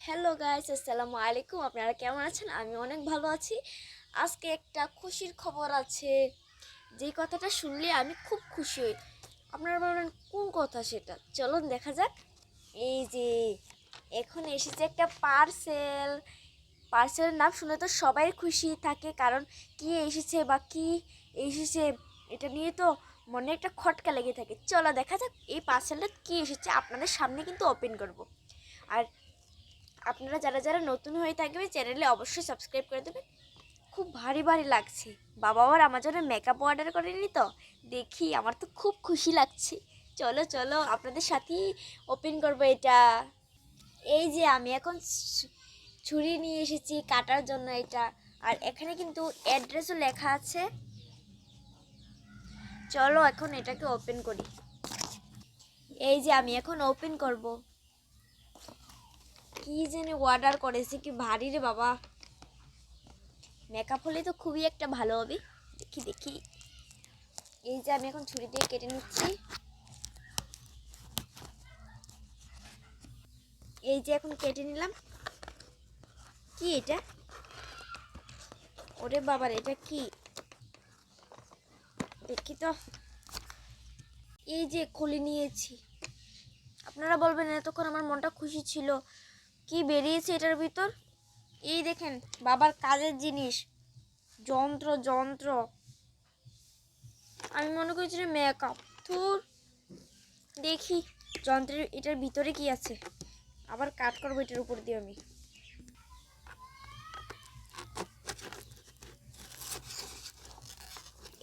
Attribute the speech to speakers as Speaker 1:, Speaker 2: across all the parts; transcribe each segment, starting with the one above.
Speaker 1: Hello guys, আসসালামু আলাইকুম। আপনারা কেমন আছেন? আমি অনেক ভালো আছি। আজকে একটা খুশির খবর আছে। যে কথাটা শুনলে আমি খুব খুশি হই। আপনারা বলবেন, কোন কথা সেটা? চলুন দেখা যাক। এই যে, এখন এসেছে একটা পার্সেল পার্সেলের নাম শুনে তো সবাই খুশি থাকে, কারণ কি এসেছে বা কি এসেছে, এটা নিয়ে তো মনে একটা খটকা লেগে থাকে। চলো দেখা যাক এই পার্সেলটা কি এসেছে। আপনাদের সামনে কিন্তু ওপেন করব। আর আপনারা যারা যারা নতুন হয়ে থাকবে চ্যানেলে অবশ্যই সাবস্ক্রাইব করে দেবেন। খুব ভারী ভারী লাগছে। বাবা আবার আমার জন্য মেকআপ অর্ডার করেনি তো? দেখি, আমার তো খুব খুশি লাগছে। চলো চলো, আপনাদের সাথেই ওপেন করব এটা। এই যে আমি এখন ছুরি নিয়ে এসেছি কাটার জন্য এটা। আর এখানে কিন্তু অ্যাড্রেসও লেখা আছে। চলো, এখন এটাকে ওপেন করি। এই যে আমি এখন ওপেন করব। কি জানি অর্ডার করেছে, কি ভারী রে বাবা। মেকআপ হলে তো খুবই একটা ভালো হবে। দেখি দেখি। এই যে আমি এখন ছুরি দিয়ে কেটে নিচ্ছি। এই যে এখন কেটে নিলাম। কি এটা? ওরে বাবার, এটা কি? দেখি তো। এই যে খুলে নিয়েছি। আপনারা বলবেন, এতক্ষণ আমার মনটা খুশি ছিল। কি বেরিয়েছে এটার ভিতর? এই দেখেন, বাবার কাজের জিনিস। যন্ত্র যন্ত্র। আমি মনে করছি মেকআপ থুর দেখি যন্ত্রের এটার ভিতরে কি আছে। আবার কাট করব এটার উপর দিয়ে আমি।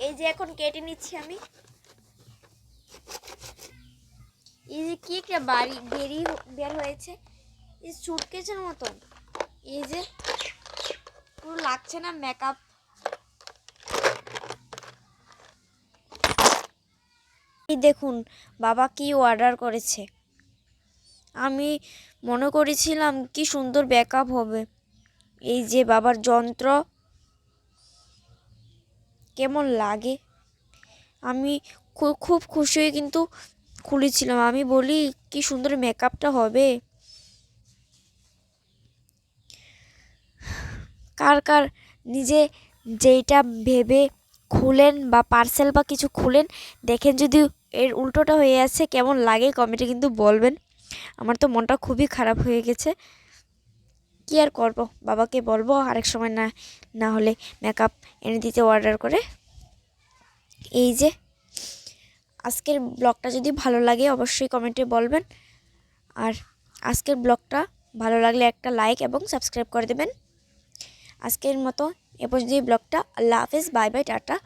Speaker 1: এই যে এখন কেটে নিচ্ছি আমি। এই যে কি একটা বাড়ি বেরি বের হয়েছে। এই সুটকেসের মতন। এই যে পুরো লাগছে না মেকআপ এই দেখুন, বাবা কি অর্ডার করেছে। আমি মনে করেছিলাম কি সুন্দর ব্যাকআপ হবে। এই যে বাবার যন্ত্র। কেমন লাগে। আমি খুব খুশি হয়ে কিন্তু খুলেছিলাম। আমি বলি, কি সুন্দর মেকআপটা হবে। কার কার নিজে যেইটা ভেবে খুলেন বা পার্সেল বা কিছু খুলেন, দেখেন যদি এর উল্টোটা হয়ে আছে, কেমন লাগে কমেন্টে কিন্তু বলবেন। আমার তো মনটা খুবই খারাপ হয়ে গেছে। কি আর করব? বাবাকে বলব, আরেক সময় না না হলে মেকআপ এনে দিতে অর্ডার করে। এই যে, আজকের ব্লগটা যদি ভালো লাগে, অবশ্যই কমেন্টে বলবেন। আর আজকের ব্লগটা ভালো লাগলে একটা লাইক এবং সাবস্ক্রাইব করে দেবেন। আজকের মতো এ পর্যন্ত এই ব্লগটা আল্লাহ হাফেজ বাই বাই টাটা